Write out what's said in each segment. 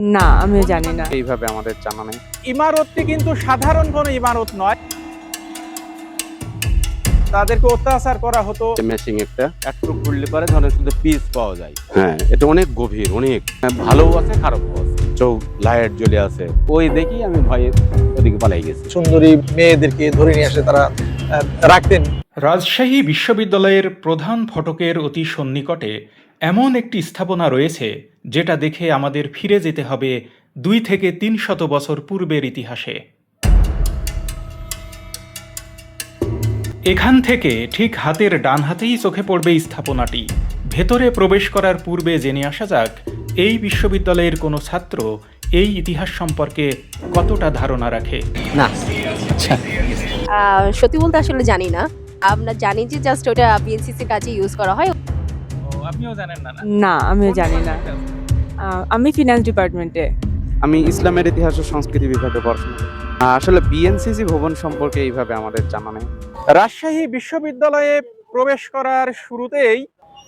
না আমিও জানি না। এইভাবে আমাদের জানা নেই। ইমারতটি কিন্তু সাধারণ কোনো ইমারত নয়। তাদেরকে অত্যাচার করা হতো। মেশিং একটা। একটু খুললে পরে ধরেন শুধু পিস পাওয়া যায়। হ্যাঁ এটা অনেক গভীর অনেক। হ্যাঁ, ভালোও আছে খারাপও আছে। চোখ লাইট জ্বলে আছে। ওই দেখি আমি ভয়ে ওদিকে পালাই গেছি। সুন্দরী মেয়েদেরকে ধরে নিয়ে আসে তারা আহ, রাখতেন। রাজশাহী বিশ্ববিদ্যালয়ের প্রধান ফটকের অতি সন্নিকটে এমন একটি স্থাপনা রয়েছে যেটা দেখে আমাদের ফিরে যেতে হবে দুই থেকে তিন শত বছর পূর্বের ইতিহাসে। এখান থেকে ঠিক হাতের ডান হাতেই চোখে পড়বে এই স্থাপনাটি। ভেতরে প্রবেশ করার পূর্বে জেনে আসা যাক এই বিশ্ববিদ্যালয়ের কোনো ছাত্র এই ইতিহাস সম্পর্কে কতটা ধারণা রাখে। আহ, সত্যি বলতে আসলে জানি না। আমরা জানি যে জাস্ট ওটা বিএনসিসির কাজে ইউজ করা হয়। আপনিও জানেন না না? আমিও জানি না। আমি ফিনান্স ডিপার্টমেন্টে আমি ইসলামের ইতিহাস ও সংস্কৃতি বিভাগে পড়াশোনা করি। আসলে বিএনসিসি ভবন সম্পর্কে এইভাবে আমাদের জানা নেই। রাজশাহী বিশ্ববিদ্যালয়ে প্রবেশ করার শুরুতেই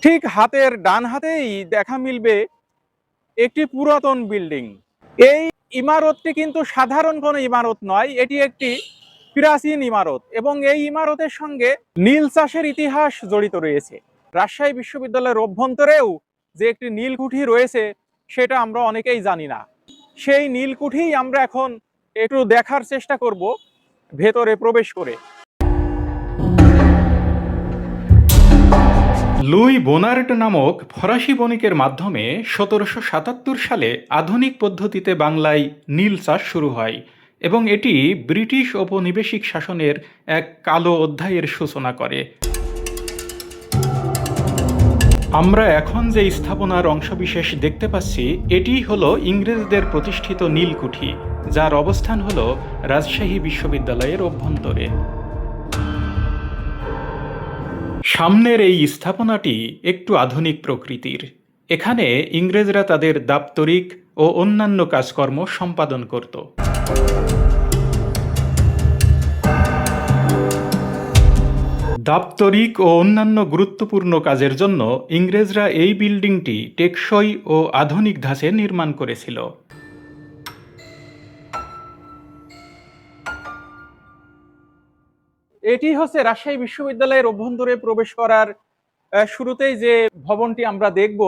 ঠিক হাতের ডান হাতেই দেখা মিলবে একটি পুরাতন বিল্ডিং। এই ইমারতটি কিন্তু সাধারণ কোনো ইমারত নয় এটি একটি প্রাচীন ইমারত এবং এই ইমারতের সঙ্গে নীল চাষের ইতিহাস জড়িত রয়েছে। রাজশাহী বিশ্ববিদ্যালয়ের অভ্যন্তরেও যে একটি নীলকুঠি রয়েছে, সেটা আমরা অনেকেই জানি না। সেই নীলকুঠি আমরা এখন একটু দেখার চেষ্টা করব, ভেতরে প্রবেশ করে। লুই বোনার্ট নামক ফরাসি বণিকের মাধ্যমে সতেরোশো সাতাত্তর সালে আধুনিক পদ্ধতিতে বাংলায় নীল চাষ শুরু হয় এবং এটি ব্রিটিশ ঔপনিবেশিক শাসনের এক কালো অধ্যায়ের সূচনা করে। আমরা এখন যে স্থাপনার অংশবিশেষ দেখতে পাচ্ছি, এটিই হলো ইংরেজদের প্রতিষ্ঠিত নীলকুঠি, যার অবস্থান হল রাজশাহী বিশ্ববিদ্যালয়ের অভ্যন্তরে। সামনের এই স্থাপনাটি একটু আধুনিক প্রকৃতির। এখানে ইংরেজরা তাদের দাপ্তরিক ও অন্যান্য কাজকর্ম সম্পাদন করত। দাপ্তরিক ও অন্যান্য গুরুত্বপূর্ণ কাজের জন্য ইংরেজরা এই বিল্ডিংটি টেকসই ও আধুনিক ধাঁচে নির্মাণ করেছিল। এটি হচ্ছে রাজশাহী বিশ্ববিদ্যালয়ের অভ্যন্তরে প্রবেশ করার শুরুতেই যে ভবনটি আমরা দেখব,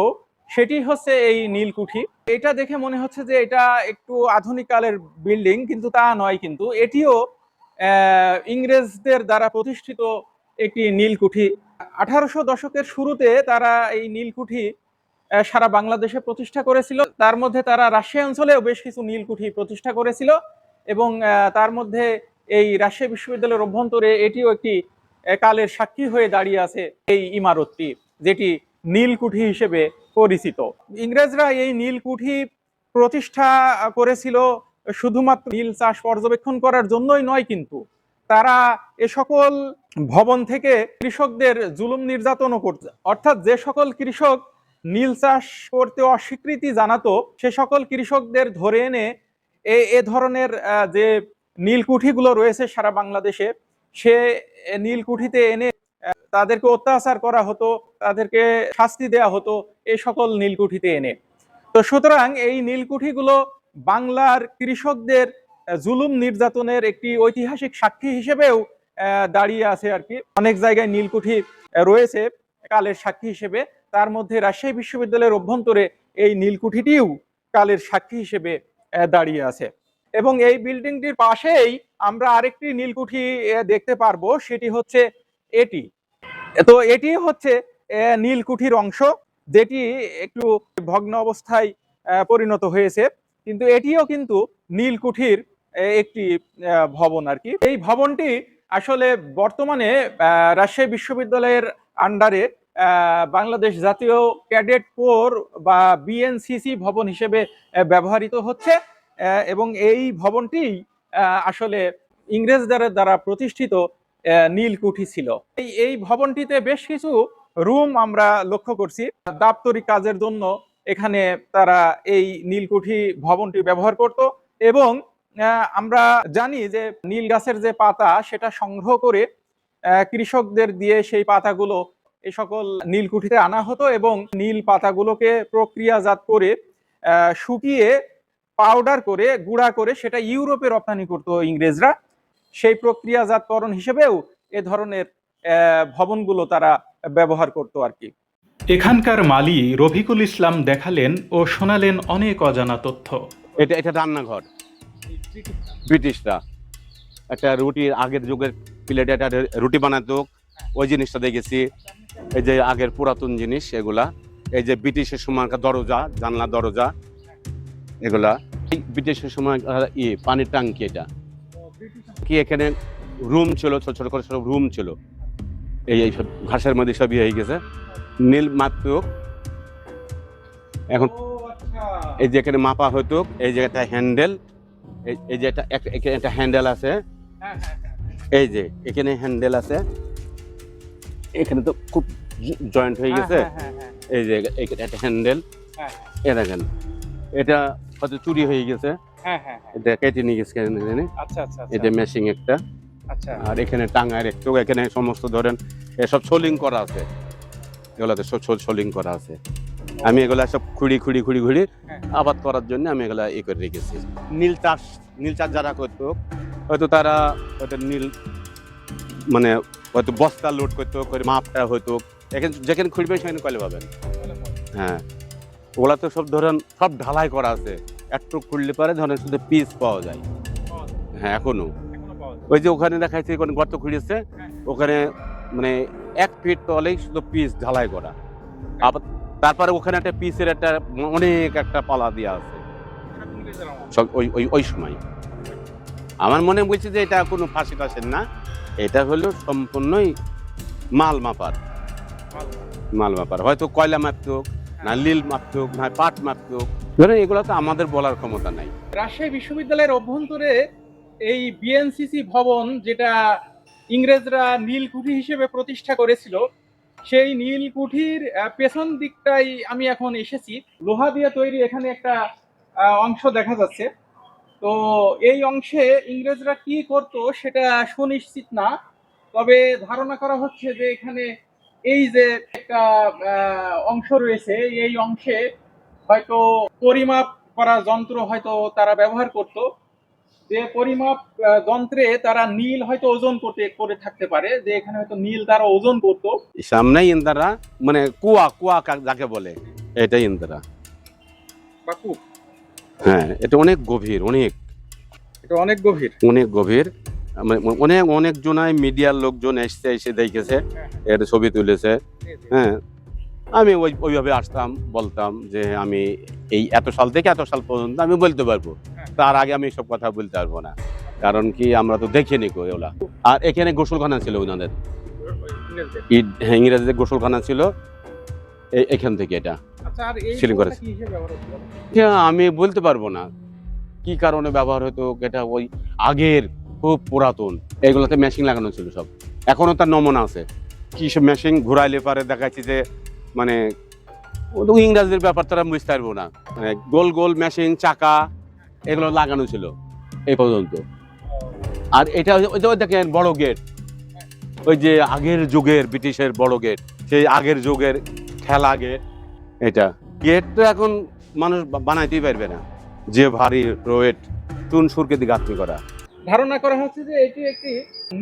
সেটি হচ্ছে এই নীলকুঠি। এটা দেখে মনে হচ্ছে যে এটা একটু আধুনিক কালের বিল্ডিং, কিন্তু তা নয় কিন্তু। এটিও ইংরেজদের দ্বারা প্রতিষ্ঠিত একটি নীলকুঠি। আঠারোশো দশকের শুরুতে তারা এই নীলকুঠি সারা বাংলাদেশে প্রতিষ্ঠা করেছিল। তার মধ্যে তারা রাশিয়া অঞ্চলেও বেশ কিছু নীলকুঠি প্রতিষ্ঠা করেছিল এবং তার মধ্যে এই রাজশাহী বিশ্ববিদ্যালয়ের অভ্যন্তরে এটিও একটি কালের সাক্ষী হয়ে দাঁড়িয়ে আছে এই ইমারতটি, যেটি নীলকুঠি হিসেবে পরিচিত। ইংরেজরা এই নীলকুঠি প্রতিষ্ঠা করেছিল শুধুমাত্র নীল চাষ পর্যবেক্ষণ করার জন্যই নয় কিন্তু, তারা এ সকল ভবন থেকে কৃষকদের জুলুম নির্যাতনও করছে। অর্থাৎ যে সকল কৃষক নীল চাষ করতে অস্বীকৃতি জানাতো, সে সকল কৃষকদের ধরে এনে এ এ ধরনের যে নীলকুঠিগুলো রয়েছে সারা বাংলাদেশে, সে নীলকুঠিতে এনে তাদেরকে অত্যাচার করা হতো, তাদেরকে শাস্তি দেয়া হতো এই সকল নীলকুঠিতে এনে। তো সুতরাং এই নীলকুঠিগুলো বাংলার কৃষকদের জুলুম নির্যাতনের একটি ঐতিহাসিক সাক্ষী হিসেবেও দাঁড়িয়ে আছে আর কি। অনেক জায়গায় নীলকুঠি রয়েছে কালের সাক্ষী হিসেবে। তার মধ্যে রাজশাহী বিশ্ববিদ্যালয়ের অভ্যন্তরে এই নীলকুঠিটিও কালের সাক্ষী হিসেবে দাঁড়িয়ে আছে। এবং এই বিল্ডিংটির পাশেই আমরা আরেকটি নীলকুঠি দেখতে পারব। সেটি হচ্ছে এটি। তো এটি হচ্ছে নীলকুঠির অংশ, যেটি একটু ভগ্ন অবস্থায় পরিণত হয়েছে। কিন্তু এটিও কিন্তু নীলকুঠির একটি ভবন আর কি। এই ভবনটি আসলে বর্তমানে রাজশাহী বিশ্ববিদ্যালয়ের আন্ডারে বাংলাদেশ জাতীয় ক্যাডেট কোর বা বিএনসিসি ভবন হিসেবে ব্যবহৃত হচ্ছে এবং এই ভবনটি আসলে ইংরেজদের দ্বারা প্রতিষ্ঠিত নীলকুঠি ছিল। এই এই ভবনটিতে বেশ কিছু রুম আমরা লক্ষ্য করছি। দাপ্তরিক কাজের জন্য এখানে তারা এই নীলকুঠি ভবনটি ব্যবহার করত এবং আমরা জানি যে নীল গাছের যে পাতা সেটা সংগ্রহ করে কৃষকদের দিয়ে সেই পাতাগুলো এই সকল নীলকুঠিতে আনা হতো এবং নীল পাতাগুলোকে প্রক্রিয়াজাত করে শুকিয়ে পাউডার করে গুঁড়া করে সেটা ইউরোপে রপ্তানি করতো ইংরেজরা। সেই প্রক্রিয়াজাতকরণ হিসেবেও এ ধরনের ভবনগুলো তারা ব্যবহার করতো আর কি। এখানকার মালি রফিকুল ইসলাম দেখালেন ও শোনালেন অনেক অজানা তথ্য। এটা এটা রান্নাঘর। ব্রিটিশরা একটা রুটির আগের যুগের প্লেটে একটা রুটি বানাতো, ওই জিনিসটা দেখেছি। এই যে আগের পুরাতন জিনিস, এগুলা। এই যে ব্রিটিশের সময়কার দরজা জানলা দরজা, এগুলা। ব্রিটিশের সময় ই, পানির টাঙ্কি এটা। কি এখানে রুম ছিল, ছোট ছোট করে সব রুম ছিল। এই এই সব ঘাসের মধ্যে সব ইয়ে হয়ে গেছে। নীল মাত্র এখন এই যে এখানে মাপা হতো এই একটা হ্যান্ডেল। এই যে একটা এখানে একটা হ্যান্ডেল আছে। এই যে এখানে হ্যান্ডেল আছে। এখানে তো খুব জয়েন্ট হয়ে গেছে। হ্যাঁ, হ্যাঁ, হ্যাঁ, এই যে এখানে একটা হ্যান্ডেল হ্যাঁ। এ দেখেন এটা হয়তো চুরি হয়ে গেছে। হ্যাঁ, হ্যাঁ, হ্যাঁ। এটা কেটে নিয়ে গেছে আচ্ছা আচ্ছা আচ্ছা, এটা মেশিং একটা। আর এখানে টাঙ্গায় একটু এখানে সমস্ত ধরেন এসব সোলিং করা আছে। এগুলাতে সব সোলিং করা আছে। আমি এগুলা সব খুঁড়ি খুঁড়ি খুঁড়ি খুঁড়ি হ্যাঁ। আবাদ করার জন্য আমি এগুলা ই করে রেখেছি। নীল চাষ নীল চাষ যারা করতো হয়তো তারা হয়তো নীল মানে হয়তো বস্তা লোড করতো করে মাপটা হয়তো এখানে যেখানে খুঁড়বে সেখানে কলে পাবেন? হ্যাঁ। ওগুলা তো সব ধরেন সব ঢালাই করা আছে। একটু খুঁড়লে পারে ধরেন শুধু পিস পাওয়া যায়। হ্যাঁ এখনও। ওই যে ওখানে দেখাইছে ওখানে গর্ত খুঁড়িয়েছে হ্যাঁ। ওখানে মানে এক ফিট তলেই শুধু পিস ঢালাই করা। আবার তারপরে ওখানে একটা পিসের একটা অনেক একটা পালা দেওয়া আছে। ওই ওই ওই সময়। আমার মনে বলছে যে এটা কোনো ফাঁসি টাসের না, এটা হলো সম্পূর্ণই মাল মাপার। মাল মাপার। হয়তো কয়লা মাপতুক না লিল মাপতুক না পাট মাপতুক ধরেন এগুলো তো আমাদের বলার ক্ষমতা নাই। রাজশাহী বিশ্ববিদ্যালয়ের অভ্যন্তরে এই বিএনসিসি ভবন, যেটা ইংরেজরা নীলকুঠি হিসেবে প্রতিষ্ঠা করেছিল সেই নীলকুঠির আহ, পেছন দিকটাই আমি এখন এসেছি। লোহা দিয়ে তৈরি এখানে একটা অংশ দেখা যাচ্ছে। তো এই অংশে ইংরেজরা কি করত সেটা সুনিশ্চিত না। তবে ধারণা করা হচ্ছে যে এখানে এই যে একটা অংশ রয়েছে এই অংশে হয়তো পরিমাপ করা যন্ত্র হয়তো তারা ব্যবহার করত। যে পরিমাপ যন্ত্রে তারা নীল হয়তো ওজন করতে করে থাকতে পারে যে এখানে হয়তো নীল তারা ওজন করতো। সামনেই ইন্দারা মানে কুয়া কুয়া যাকে বলে এটাই ইন্দারা। বা কূপ। হ্যাঁ এটা অনেক গভীর অনেক। এটা অনেক গভীর। অনেক গভীর। মানে অনেক অনেক জনাই মিডিয়ার লোকজন এসছে এসে দেখেছে এর ছবি তুলেছে। হ্যাঁ আমি ওই ওইভাবে আসতাম বলতাম যে আমি এই এত সাল থেকে এত সাল পর্যন্ত আমি বলতে পারব। হ্যাঁ। তার আগে আমি সব কথা বলতে পারব না। কারণ কি আমরা তো দেখিনি কো এগুলা আর এখানে গোসলখানা ছিল ওনাদের। হ্যাঁ, ইংরেজদের গোসলখানা ছিল। এই- এখান থেকে এটা। আচ্ছা সিলিং করেছে। এটা আমি বলতে পারব না। কি কারণে ব্যবহার হতো এটা ওই আগের খুব পুরাতন। এগুলোতে মেশিন লাগানো ছিল সব। এখনও তার নমুনা আছে। কি সব মেশিন ঘুরাইলে পারে দেখাচ্ছি যে মানে ইংরাজদের ব্যাপার তারা বুঝতে পারব না। মানে গোল গোল মেশিন চাকা এগুলো লাগানো ছিল এই পর্যন্ত। আর এটা দেখেন বড় গেট ওই যে আগের যুগের ব্রিটিশের বড় গেট সেই আগের যুগের খেলা গেট এটা গেট তো এখন মানুষ বানাইতেই পারবে না। যে ভারী রোয়েট চুন সুরকে গাঁথনি করা। ধারণা করা হচ্ছে যে এটি একটি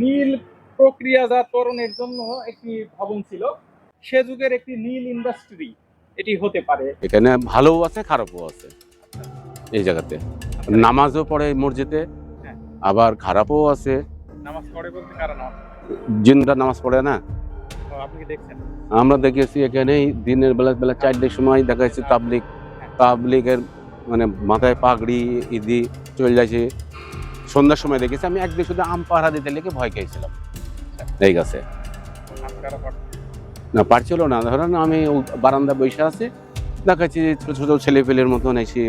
নীল প্রক্রিয়াজাতকরণের জন্য একটি ভবন ছিল। সে যুগের একটি নীল ইন্ডাস্ট্রি এটি হতে পারে। এখানে ভালোও আছে খারাপও আছে। এই জায়গাতে। নামাজও পড়ে মসজিদে হ্যাঁ। আবার খারাপও আছে। নামাজ পড়ে বলতে কারণ জিনরা নামাজ পড়ে না? আমরা দেখেছি এখানেই দিনের বেলা বেলা চারটের সময় দেখা যাচ্ছে তাবলিক তাবলিকের মানে মাথায় পাগড়ি ইদি চলে যাচ্ছে সন্ধ্যার সময় দেখেছি আমি একদিন শুধু আম পাহারা দিতে লেগে ভয় খেয়েছিলাম। এই গাছে আপনারা পড়েন। না পারছিল না। ধরেন আমি বারান্দা বসে আছি দেখাচ্ছি ছোটো ছোটো ছেলে পেলের মতন এসে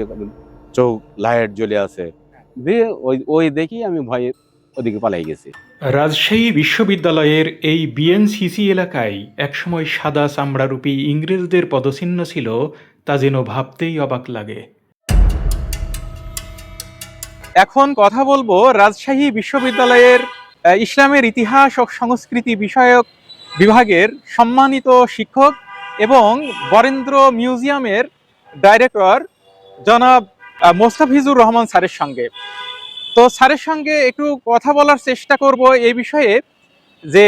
চোখ লাইট জ্বলে আছে। দিয়ে ওই ওই দেখি আমি ভয়ে ওদিকে পালাই গেছি। রাজশাহী বিশ্ববিদ্যালয়ের এই বিএনসিসি এলাকায় একসময় সাদা চামড়ারূপী ইংরেজদের পদচিহ্ন ছিল তা যেন ভাবতেই অবাক লাগে। এখন কথা বলব রাজশাহী বিশ্ববিদ্যালয়ের আহ, ইসলামের ইতিহাস ও সংস্কৃতি বিষয়ক বিভাগের সম্মানিত শিক্ষক এবং বরেন্দ্র মিউজিয়ামের ডাইরেক্টর জনাব মোস্তাফিজুর রহমান স্যারের সঙ্গে। তো স্যারের সঙ্গে একটু কথা বলার চেষ্টা করব এই বিষয়ে যে,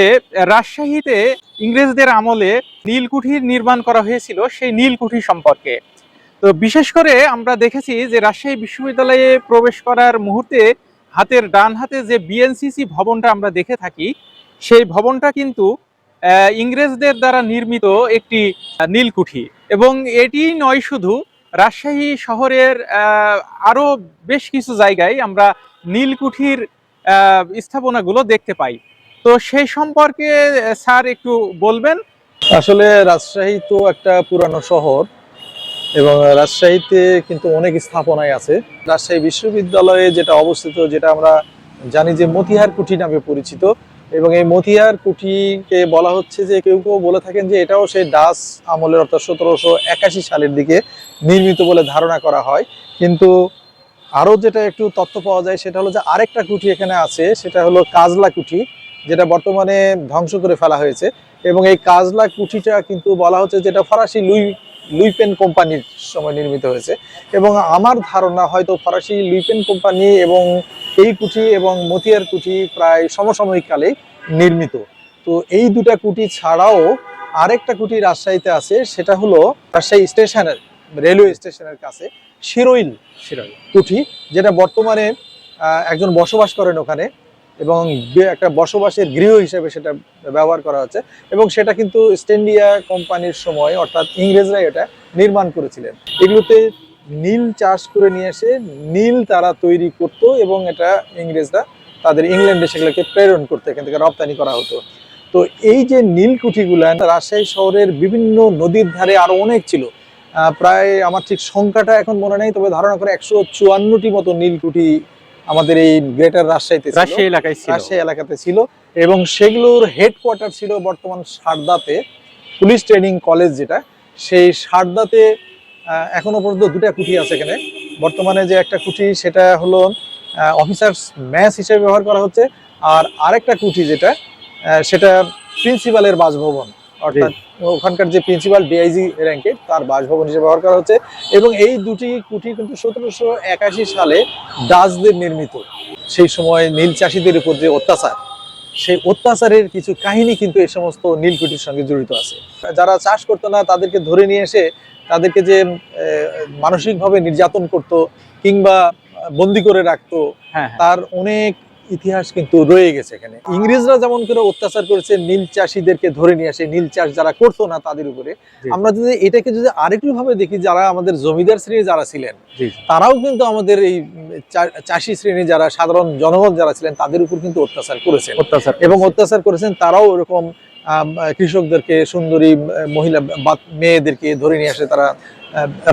রাজশাহীতে ইংরেজদের আমলে নীলকুঠির নির্মাণ করা হয়েছিল সেই নীলকুঠি সম্পর্কে। তো বিশেষ করে আমরা দেখেছি যে, রাজশাহী বিশ্ববিদ্যালয়ে প্রবেশ করার মুহূর্তে হাতের ডান হাতে যে বিএনসিসি ভবনটা আমরা দেখে থাকি, সেই ভবনটা কিন্তু ইংরেজদের দ্বারা নির্মিত একটি নীলকুঠি। এবং এটি নয় শুধু রাজশাহী শহরের আহ, আরও বেশ কিছু জায়গায় আমরা নীলকুঠির স্থাপনাগুলো দেখতে পাই। তো সেই সম্পর্কে স্যার একটু বলবেন? আসলে রাজশাহী তো একটা পুরানো শহর এবং রাজশাহীতে কিন্তু অনেক স্থাপনায় আছে। রাজশাহী বিশ্ববিদ্যালয়ে যেটা অবস্থিত যেটা আমরা জানি যে মতিহার কুঠি নামে পরিচিত এবং এই মতিহার কুঠিকে বলা হচ্ছে যে কেউ কেউ বলে থাকেন যে এটাও সেই দাস আমলের অর্থাৎ সতেরোশো একাশি সালের দিকে নির্মিত বলে ধারণা করা হয়। কিন্তু আরও যেটা একটু তথ্য পাওয়া যায়, সেটা হলো যে আরেকটা কুঠি এখানে আছে, সেটা হলো কাজলা কুঠি, যেটা বর্তমানে ধ্বংস করে ফেলা হয়েছে। এবং এই কাজলা কুঠিটা কিন্তু বলা হচ্ছে যেটা ফরাসি লুই লুইপেন কোম্পানির সময় নির্মিত হয়েছে। এবং আমার ধারণা হয়তো ফরাসি লুইপেন কোম্পানি এবং এই কুঠি এবং মতিয়ার কুঠি প্রায় সমসাময়িক কালে নির্মিত। তো এই দুটা কুঠি ছাড়াও আরেকটা কুঠি রাজশাহীতে আছে সেটা হলো রাজশাহী স্টেশনের রেলওয়ে স্টেশনের কাছে শিরোইল শিরোই কুঠি যেটা বর্তমানে একজন বসবাস করেন ওখানে। এবং একটা বসবাসের গৃহ হিসেবে সেটা ব্যবহার করা হচ্ছে। এবং সেটা কিন্তু স্টেন্ডিয়া কোম্পানির সময়, অর্থাৎ ইংরেজরা এটা নির্মাণ করেছিলেন। এগুলোতে নীল চাষ করে নিয়ে এসে নীল তারা তৈরি করত এবং এটা ইংরেজরা তাদের ইংল্যান্ডে সেগুলোকে প্রেরণ করতে, এখান থেকে রপ্তানি করা হতো। তো এই যে নীলকুঠিগুলা রাজশাহী শহরের বিভিন্ন নদীর ধারে আরও অনেক ছিল। প্রায় আমার ঠিক সংখ্যাটা এখন মনে নেই, তবে ধারণা করে একশো চুয়ান্নটি মতো নীলকুঠি আমাদের এই গ্রেটার রাজশাহীতে রাজশাহী এলাকায় ছিল। রাজশাহী এলাকাতে ছিল। এবং সেগুলোর হেডকোয়ার্টার ছিল বর্তমান সারদাতে পুলিশ ট্রেনিং কলেজ যেটা। সেই সারদাতে এখনও পর্যন্ত দুটা কুঠি আছে এখানে। বর্তমানে যে একটা কুঠি সেটা হলো অফিসার্স ম্যাচ হিসেবে ব্যবহার করা হচ্ছে। আর আরেকটা কুঠি যেটা সেটা প্রিন্সিপালের বাসভবন। অর্থাৎ ওখানকার যে প্রিন্সিপাল ডিআইজি র্যাঙ্কে তার বাসভবন হিসেবে ব্যবহার করা হচ্ছে এবং এই দুটি কুঠি কিন্তু সতেরোশো একাশি সালে ডাচদের নির্মিত। সেই সময় নীল চাষিদের উপর যে অত্যাচার সেই অত্যাচারের কিছু কাহিনী কিন্তু এই সমস্ত নীলকুঠির সঙ্গে জড়িত আছে। যারা চাষ করতো না তাদেরকে ধরে নিয়ে এসে তাদেরকে যে মানসিকভাবে নির্যাতন করত কিংবা বন্দি করে রাখতো হ্যাঁ হ্যাঁ। তার অনেক ইতিহাস কিন্তু রয়ে গেছে এখানে। ইংরেজরা যেমন করে অত্যাচার করেছে নীল চাষিদেরকে ধরে নিয়ে আসে নীল চাষ যারা করতো না তাদের উপরে। আমরা যদি এটাকে যদি আরেকটু ভাবে দেখি যারা আমাদের জমিদার শ্রেণি যারা ছিলেন তারাও কিন্তু আমাদের এই চাষি শ্রেণি যারা সাধারণ জনগণ যারা ছিলেন তাদের উপর কিন্তু অত্যাচার করেছেন। অত্যাচার এবং অত্যাচার করেছেন তারাও এরকম কৃষকদেরকে সুন্দরী মহিলা বা মেয়েদেরকে ধরে নিয়ে আসে তারা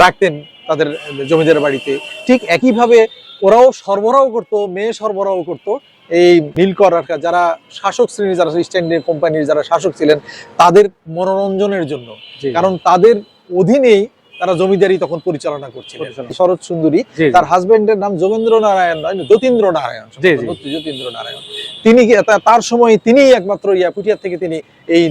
রাখতেন তাদের জমিদার বাড়িতে। ঠিক একইভাবে ওরাও সরবরাহ করতো মেয়ে সরবরাহ করতো এই নীলকর আর কি যারা শাসক শ্রেণি যারা ইস্ট ইন্ডিয়া কোম্পানির যারা শাসক ছিলেন তাদের মনোরঞ্জনের জন্য। কারণ তাদের অধীনেই তারা জমিদারি তখন পরিচালনা করছিলেন। শরৎ সুন্দরী। তার হাজবেন্ডের নাম যোগেন্দ্র নারায়ণ নয় যতীন্দ্র নারায়ণ যতীন্দ্র নারায়ণ তিনি তার সময় তিনিই একমাত্র ইয়া পুঠিয়া থেকে তিনি এই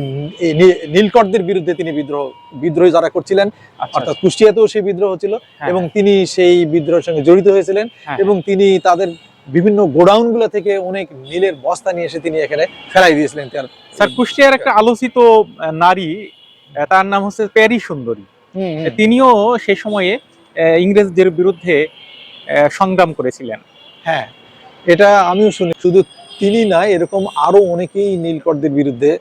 নীলকরদের বিরুদ্ধে তিনি বিদ্রোহ বিদ্রোহ যারা করছিলেন আচ্ছা, অর্থাৎ কুষ্টিয়াতেও সেই বিদ্রোহ ছিল হ্যাঁ, এবং তিনি সেই বিদ্রোহের সঙ্গে জড়িত হয়েছিলেন হ্যাঁ, এবং তিনি তাদের বিভিন্ন গোডাউনগুলো থেকে অনেক নীলের বস্তা নিয়ে এসে তিনি এখানে ফেলাই দিয়েছিলেন। তার স্যার কুষ্টিয়ার একটা আলোচিত নারী তার নাম হচ্ছে প্যারি সুন্দরী। তিনিও সে সময়ে ইংরেজদের বিরুদ্ধে সংগ্রাম করেছিলেন। হ্যাঁ। এটা আমিও শুনি। শুধু তিনি না এরকম আরও অনেকেই নীলকরদের বিরুদ্ধে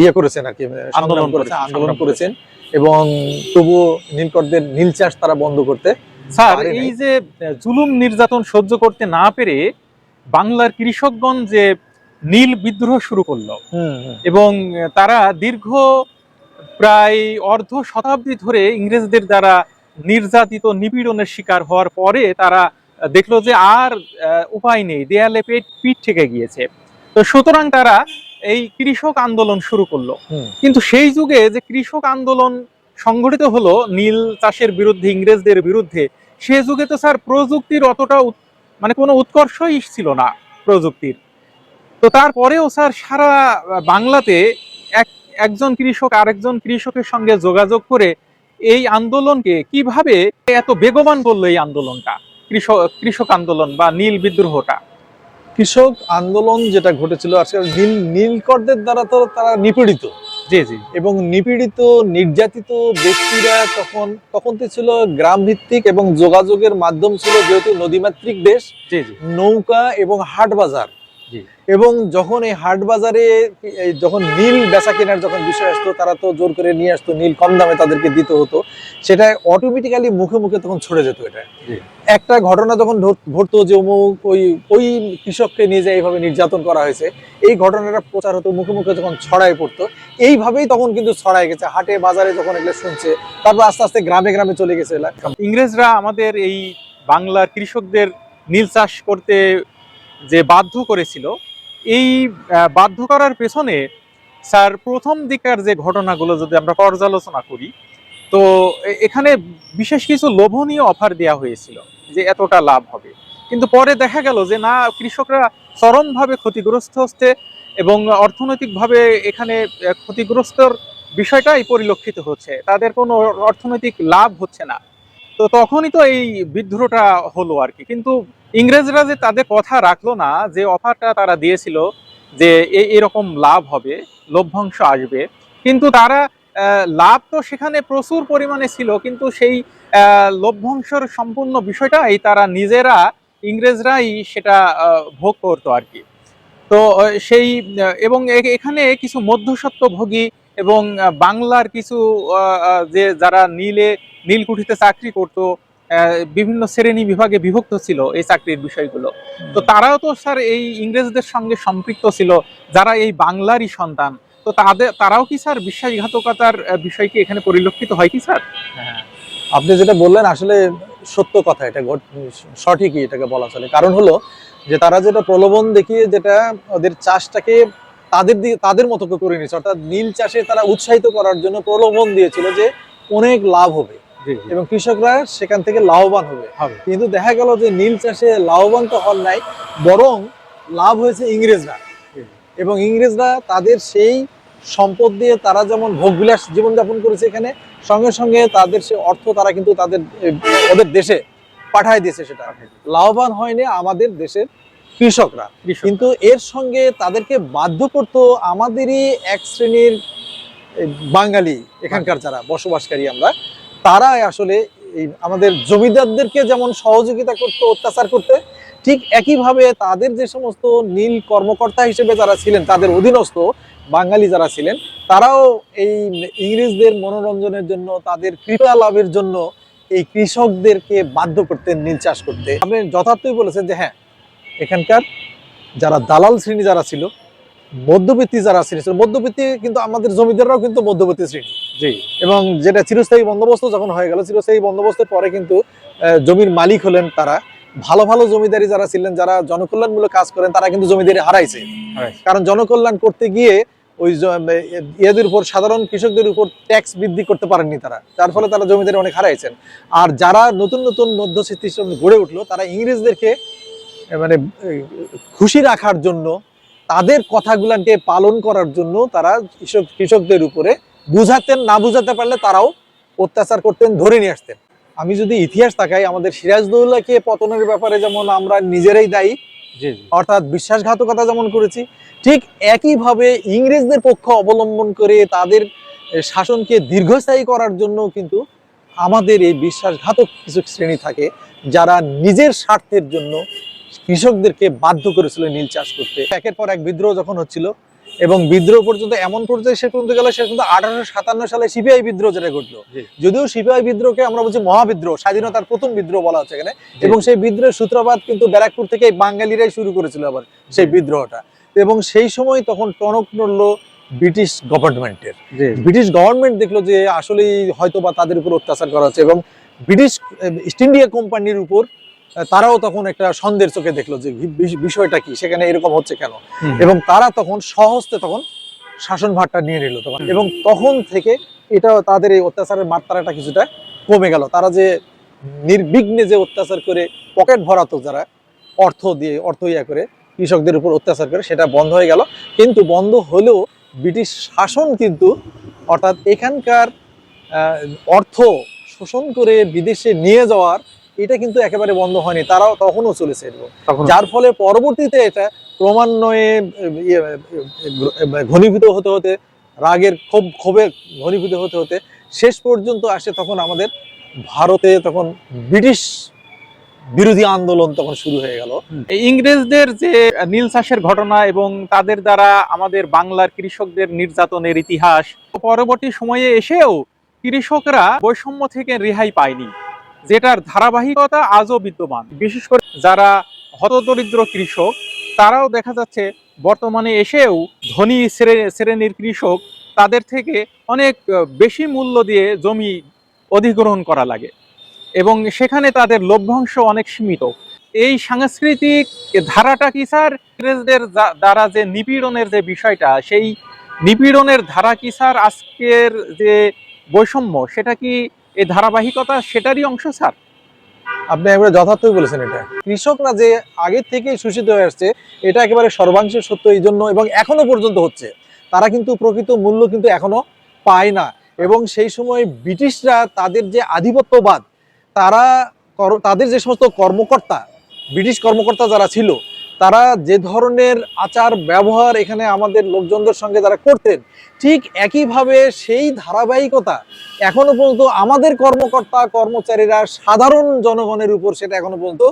ইয়ে করেছেন আর কি আন্দোলন করেছেন আন্দোলন করেছেন। এবং তবুও নীলকরদের নীল চাষ তারা বন্ধ করতে স্যার এই যে জুলুম নির্যাতন সহ্য করতে না পেরে বাংলার কৃষকগণ যে নীল বিদ্রোহ শুরু করল। এবং তারা দীর্ঘ প্রায় অর্ধ শতাব্দী ধরে ইংরেজদের দ্বারা নির্যাতিত নিপীড়নের শিকার হওয়ার পরে তারা দেখল যে আর উপায় নেই দেয়ালে পেট পিঠ থেকে গিয়েছে। তো সুতরাং তারা এই কৃষক আন্দোলন শুরু করল। কিন্তু সেই যুগে যে কৃষক আন্দোলন সংগঠিত হলো নীল চাষের বিরুদ্ধে ইংরেজদের বিরুদ্ধে সে যুগে তো স্যার প্রযুক্তির অতটা মানে কোনো উৎকর্ষই ছিল না প্রযুক্তির। তো তারপরেও স্যার সারা বাংলাতে এক একজন কৃষক আরেকজন কৃষকের সঙ্গে যোগাযোগ করে এই আন্দোলনকে কীভাবে এত বেগবান করল এই আন্দোলনটা? কৃষক কৃষক আন্দোলন বা নীল বিদ্রোহটা কৃষক আন্দোলন যেটা ঘটেছিল আজকাল নীল নীলকরদের দ্বারা তো তারা নিপীড়িত। জি জি। এবং নিপীড়িত নির্যাতিত ব্যক্তিরা তখন তখন তো ছিল গ্রাম ভিত্তিক এবং যোগাযোগের মাধ্যম ছিল যেহেতু নদীমাতৃক দেশ জি জি। নৌকা এবং হাট বাজার। এবং যখন এই হাট বাজারে যখন নীল বেচা কেনার যখন বিষয় আসতো তারা তো জোর করে নিয়ে আসতো নীল কম দামে তাদেরকে দিতে হতো সেটা অটোমেটিক্যালি মুখে মুখে তখন ছড়ে যেত এটা। একটা ঘটনা যখন ঘটতো যে অমুক ওই ওই কৃষককে নিয়ে যায় এইভাবে নির্যাতন করা হয়েছে এই ঘটনাটা প্রচার হতো মুখে মুখে যখন ছড়ায় পড়তো এইভাবেই তখন কিন্তু ছড়ায় গেছে। হাটে বাজারে যখন এগুলো শুনছে তারপর আস্তে আস্তে গ্রামে গ্রামে চলে গেছে ইংরেজরা আমাদের এই বাংলার কৃষকদের নীল চাষ করতে যে বাধ্য করেছিল, এই বাধ্য করার পেছনে স্যার প্রথম দিকের যে ঘটনাগুলো যদি আমরা পর্যালোচনা করি, তো এখানে বিশেষ কিছু লোভনীয় অফার দেওয়া হয়েছিল যে এতটা লাভ হবে। কিন্তু পরে দেখা গেল যে না, কৃষকরা চরমভাবে ক্ষতিগ্রস্ত হচ্ছে এবং অর্থনৈতিকভাবে এখানে ক্ষতিগ্রস্তর বিষয়টাই পরিলক্ষিত হচ্ছে। তাদের কোনো অর্থনৈতিক লাভ হচ্ছে না। তো তখনই তো এই বিদ্রোহটা হলো আর কি। কিন্তু ইংরেজরা যে তাদের কথা রাখল না, যে অফারটা তারা দিয়েছিল যে এরকম লাভ হবে, লভ্যাংশ আসবে, কিন্তু তারা লাভ তো সেখানে প্রচুর পরিমাণে ছিল, কিন্তু সেই লভ্যাংশের সম্পূর্ণ বিষয়টাই তারা নিজেরা, ইংরেজরাই সেটা ভোগ করতো আর কি। তো সেই এবং এখানে কিছু মধ্যস্বত্বভোগী এবং বাংলার কিছু যে যারা নীলে নীলকুঠিতে চাকরি করতো বিভিন্ন শ্রেণি বিভাগে বিভক্ত ছিল এই চাকরির বিষয়গুলো। তো তারাও তো স্যার এই ইংরেজদের সঙ্গে সম্পৃক্ত ছিল যারা এই বাংলারই সন্তান। তো তাদের তারাও কি স্যার বিশ্বাসঘাতকতার আহ, বিষয় কি এখানে পরিলক্ষিত হয় কি স্যার? আপনি যেটা বললেন আসলে সত্য কথা এটা সঠিকই এটাকে বলা চলে। কারণ হলো যে তারা যেটা প্রলোভন দেখিয়ে যেটা ওদের চাষটাকে তাদের দিয়ে তাদের মতো করে নিয়েছে। অর্থাৎ নীল চাষে তারা উৎসাহিত করার জন্য প্রলোভন দিয়েছিল যে অনেক লাভ হবে এবং কৃষকরা সেখান থেকে লাভবান হবে। হবে। কিন্তু দেখা গেল যে নীল চাষে লাভবান তো হন নাই বরং লাভ হয়েছে ইংরেজরা। এবং ইংরেজরা তাদের সেই সম্পদ দিয়ে তারা যেমন ভোগবিলাস জীবনযাপন করেছে এখানে সঙ্গে সঙ্গে তাদের সে অর্থ তারা কিন্তু তাদের ওদের দেশে পাঠায় দিয়েছে সেটা। লাভবান হয়নি আমাদের দেশের কৃষকরা। কিন্তু এর সঙ্গে তাদেরকে বাধ্য করতো আমাদেরই এক শ্রেণির বাঙালি এখানকার যারা বসবাসকারী আমরা তারাই আসলে আমাদের জমিদারদেরকে যেমন সহযোগিতা করতে অত্যাচার করতে ঠিক একইভাবে তাদের যে সমস্ত নীল কর্মকর্তা হিসেবে যারা ছিলেন তাদের অধীনস্থ বাঙালি যারা ছিলেন তারাও এই ইংরেজদের মনোরঞ্জনের জন্য তাদের কৃপা লাভের জন্য এই কৃষকদেরকে বাধ্য করতেন নীল চাষ করতে। আপনি যথার্থই বলেছেন যে হ্যাঁ এখানকার যারা দালাল শ্রেণি যারা ছিল মধ্যবিত্তি যারা শ্রেণি ছিল মধ্যবিত্তি কিন্তু আমাদের জমিদাররাও কিন্তু মধ্যবিত্তি শ্রেণি। জি। এবং যেটা চিরস্থায়ী বন্দোবস্ত যখন হয়ে গেল চিরস্থায়ী বন্দোবস্তের পরে কিন্তু জমির মালিক হলেন তারা। ভালো ভালো জমিদারি যারা ছিলেন যারা জনকল্যাণমূলক কাজ করেন তারা কিন্তু জমিদারি হারাইছে। কারণ জনকল্যাণ করতে গিয়ে ওই ইয়েদের উপর সাধারণ কৃষকদের উপর ট্যাক্স বৃদ্ধি করতে পারেননি তারা। যার ফলে তারা জমিদারি অনেক হারাইছেন। আর যারা নতুন নতুন হিসেবে গড়ে উঠল তারা ইংরেজদেরকে মানে খুশি রাখার জন্য তাদের কথাগুলাকে পালন করার জন্য তারা কৃষক কৃষকদের উপরে বুঝাতেন না বুঝাতে পারলে তারাও অত্যাচার করতেন ধরে নিয়ে আসতেন। আমি যদি ইতিহাস তাকাই আমাদের সিরাজদৌল্লাকে পতনের ব্যাপারে যেমন আমরা নিজেরাই দায়ী অর্থাৎ বিশ্বাসঘাতকতা যেমন করেছি ঠিক একইভাবে ইংরেজদের পক্ষ অবলম্বন করে তাদের শাসনকে দীর্ঘস্থায়ী করার জন্য কিন্তু আমাদের এই বিশ্বাসঘাতক কিছু শ্রেণি থাকে যারা নিজের স্বার্থের জন্য কৃষকদেরকে বাধ্য করেছিল নীল চাষ করতে। একের পর এক বিদ্রোহ যখন হচ্ছিল এবং বিদ্রোহ পর্যন্ত এমন পর্যায়ে শেষ পর্যন্ত গেল শেষ পর্যন্ত আঠারোশো সাতান্ন সালে সিপিআই বিদ্রোহ যেটা ঘটলো। যদিও সিপিআই বিদ্রোহকে আমরা বলছি মহাবিদ্রোহ স্বাধীনতার প্রথম বিদ্রোহ বলা হচ্ছে এখানে। এবং সেই বিদ্রোহের সূত্রপাত কিন্তু ব্যারাকপুর থেকে বাঙালিরাই শুরু করেছিল আবার সেই বিদ্রোহটা। এবং সেই সময় তখন টনক নড়ল ব্রিটিশ গভর্নমেন্টের। ব্রিটিশ গভর্নমেন্ট দেখল যে আসলেই হয়তো বা তাদের উপর অত্যাচার করা হচ্ছে এবং ব্রিটিশ ইস্ট ইন্ডিয়া কোম্পানির উপর তারাও তখন একটা সন্দেহের চোখে দেখল যে বিষয়টা কি সেখানে এরকম হচ্ছে কেন? এবং তারা তখন সহজতে তখন শাসন ভারটা নিয়ে নিল তখন। এবং তখন থেকে এটা তাদের এই অত্যাচারের মাত্রাটা কিছুটা কমে গেল। তারা যে নির্বিঘ্নে যে অত্যাচার করে পকেট ভরাতো যারা অর্থ দিয়ে অর্থ ইয়া করে কৃষকদের উপর অত্যাচার করে সেটা বন্ধ হয়ে গেল। কিন্তু বন্ধ হলেও ব্রিটিশ শাসন কিন্তু অর্থাৎ এখানকার অর্থ শোষণ করে বিদেশে নিয়ে যাওয়ার এটা কিন্তু একেবারে বন্ধ হয়নি তারাও তখনও চলেছে এরকম। যার ফলে পরবর্তীতে এটা ক্রমান্বয়ে ইয়ে, ঘনীভূত হতে হতে রাগের ক্ষোভ ক্ষোভে ঘনীভূত হতে হতে শেষ পর্যন্ত আসে তখন আমাদের ভারতে তখন ব্রিটিশ বিরোধী আন্দোলন তখন শুরু হয়ে গেল। ইংরেজদের যে নীল চাষের ঘটনা এবং তাদের দ্বারা আমাদের বাংলার কৃষকদের নির্যাতনের ইতিহাস পরবর্তী সময়ে এসেও কৃষকরা বৈষম্য থেকে রেহাই পায়নি। যেটার ধারাবাহিকতা আজও বিদ্যমান। বিশেষ করে যারা হতদরিদ্র কৃষক, তারাও দেখা যাচ্ছে বর্তমানে এসেও ধনী শ্রে- শ্রেণির কৃষক, তাদের থেকে অনেক বেশি মূল্য দিয়ে জমি অধিগ্রহণ করা লাগে। এবং সেখানে তাদের লভ্যাংশ অনেক সীমিত। এই সাংস্কৃতিক ধারাটা কি স্যার? ইংরেজদের দ্বারা যে নিপীড়নের যে বিষয়টা, সেই নিপীড়নের ধারা কি স্যার আজকের যে বৈষম্য, সেটা কি এই ধারাবাহিকতা সেটারই অংশ, স্যার। আপনি একবারে যথার্থই বলেছেন এটা। কৃষকরা যে আগে থেকেই শোষিত হয়ে আসছে, এটা একেবারে সর্বাংশে সত্য এই জন্য এবং এখনও পর্যন্ত হচ্ছে। তারা কিন্তু প্রকৃত মূল্য কিন্তু এখনও পায় না এবং সেই সময় ব্রিটিশরা তাদের যে আধিপত্যবাদ, তারা তাদের যে সমস্ত কর্মকর্তা, ব্রিটিশ কর্মকর্তা যারা ছিল তারা যে ধরনের আচার ব্যবহার এখানে আমাদের লোকজনদের সঙ্গে যারা করতেন ঠিক একইভাবে সেই ধারাবাহিকতা এখনও পর্যন্ত আমাদের কর্মকর্তা কর্মচারীরা সাধারণ জনগণের উপর সেটা এখনও পর্যন্ত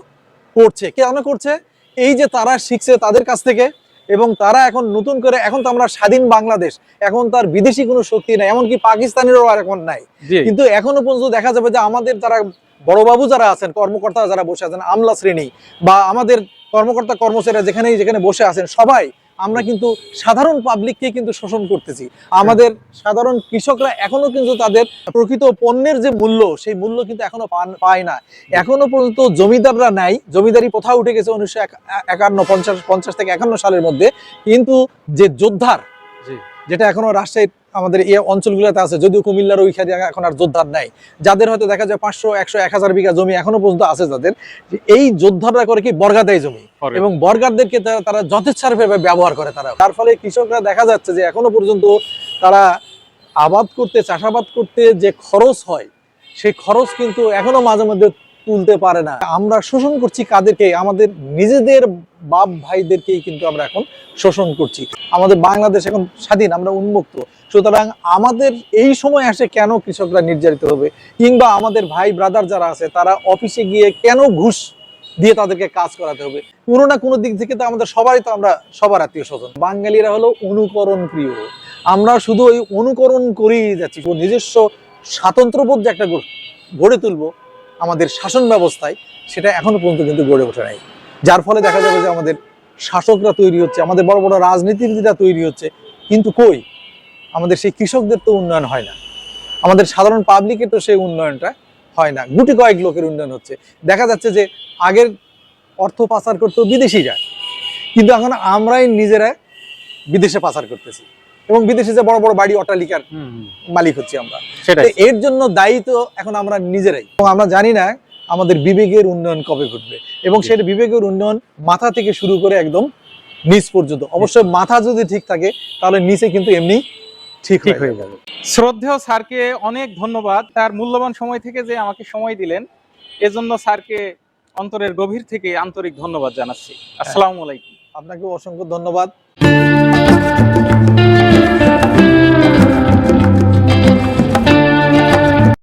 করছে। কেন করছে? এই যে তারা শিখছে তাদের কাছ থেকে এবং তারা এখন নতুন করে এখন তো আমরা স্বাধীন বাংলাদেশ এখন তার বিদেশি কোনো শক্তি নাই এমনকি পাকিস্তানেরও আর এখন নাই। কিন্তু এখনও পর্যন্ত দেখা যাবে যে আমাদের যারা বড়বাবু যারা আছেন কর্মকর্তা যারা বসে আছেন আমলা শ্রেণি বা আমাদের কর্মকর্তা কর্মচারীরা যেখানেই যেখানে বসে আছেন সবাই আমরা কিন্তু সাধারণ পাবলিককে কিন্তু শোষণ করতেছি। আমাদের সাধারণ কৃষকরা এখনও কিন্তু তাদের প্রকৃত পণ্যের যে মূল্য সেই মূল্য কিন্তু এখনও পায় না। এখনও পর্যন্ত জমিদাররা নাই জমিদারি প্রথা উঠে গেছে উনিশশো একান্ন পঞ্চাশ পঞ্চাশ থেকে একান্ন সালের মধ্যে। কিন্তু যে যোদ্ধার যেটা এখনও রাজশাহী আমাদের এই অঞ্চলগুলোতে আছে যদিও কুমিল্লার ওই খাতে এখন আর যোদ্ধার নাই। যাদের হয়তো দেখা যায় পাঁচশো একশো এক হাজার বিঘা জমি এখনও পর্যন্ত আছে যাদের এই যোদ্ধাররা করে কি বর্গা দেয় জমি এবং বর্গারদেরকে তারা- তারা যথেচ্ছারভাবে ব্যবহার করে তারা। তার ফলে কৃষকরা দেখা যাচ্ছে যে এখনও পর্যন্ত তারা আবাদ করতে চাষাবাদ করতে যে খরচ হয় সেই খরচ কিন্তু এখনও মাঝে মধ্যে তুলতে পারে না। আমরা শোষণ করছি কাদেরকে? আমাদের নিজেদের বাপ ভাইদেরকেই কিন্তু আমরা এখন শোষণ করছি। আমাদের বাংলাদেশ এখন স্বাধীন, আমরা উন্মুক্ত। সুতরাং আমাদের এই সময় আসে কেন কৃষকরা নির্যাতিত হবে? কিংবা আমাদের ভাই ব্রাদার যারা আছে, তারা অফিসে গিয়ে কেন ঘুষ দিয়ে তাদেরকে কাজ করাতে হবে? কোনো না কোনো দিক থেকে তো আমাদের সবারই তো আমরা সবার আত্মীয় স্বজন। বাঙালিরা হলো অনুকরণ প্রিয়। আমরা শুধু ওই অনুকরণ করেই যাচ্ছি। নিজস্ব স্বাতন্ত্র্যবোধ যে একটা গড়ে তুলবো আমাদের শাসন ব্যবস্থায় সেটা এখনও পর্যন্ত কিন্তু গড়ে ওঠে নাই। যার ফলে দেখা যাবে যে আমাদের শাসকরা তৈরি হচ্ছে, আমাদের বড় বড় রাজনীতিবিদরা তৈরি হচ্ছে, কিন্তু কই? আমাদের সেই কৃষকদের তো উন্নয়ন হয় না। আমাদের সাধারণ পাবলিকের তো সেই উন্নয়নটা হয় না। গুটি কয়েক লোকের উন্নয়ন হচ্ছে। দেখা যাচ্ছে যে আগের অর্থ পাচার করতো বিদেশিরা কিন্তু এখন আমরাই নিজেরা বিদেশে পাচার করতেছি। এবং বিদেশে যে বড় বড় বাড়ি অট্টালিকার মালিক হচ্ছি আমরা। এর জন্য দায়ী তো এখন আমরা নিজেরাই। এবং আমরা জানি না আমাদের বিবেকের উন্নয়ন কবে ঘটবে। এবং সেটা বিবেকের উন্নয়ন মাথা থেকে শুরু করে একদম নিচ পর্যন্ত। অবশ্যই মাথা যদি ঠিক থাকে তাহলে নিচে কিন্তু এমনি ঠিক হয়ে হয়ে যাবে। শ্রদ্ধেয় স্যারকে অনেক ধন্যবাদ। তার মূল্যবান সময় থেকে যে আমাকে সময় দিলেন এজন্য স্যারকে অন্তরের গভীর থেকে আন্তরিক ধন্যবাদ জানাচ্ছি। আসসালামু আলাইকুম। আপনাকে অসংখ্য ধন্যবাদ।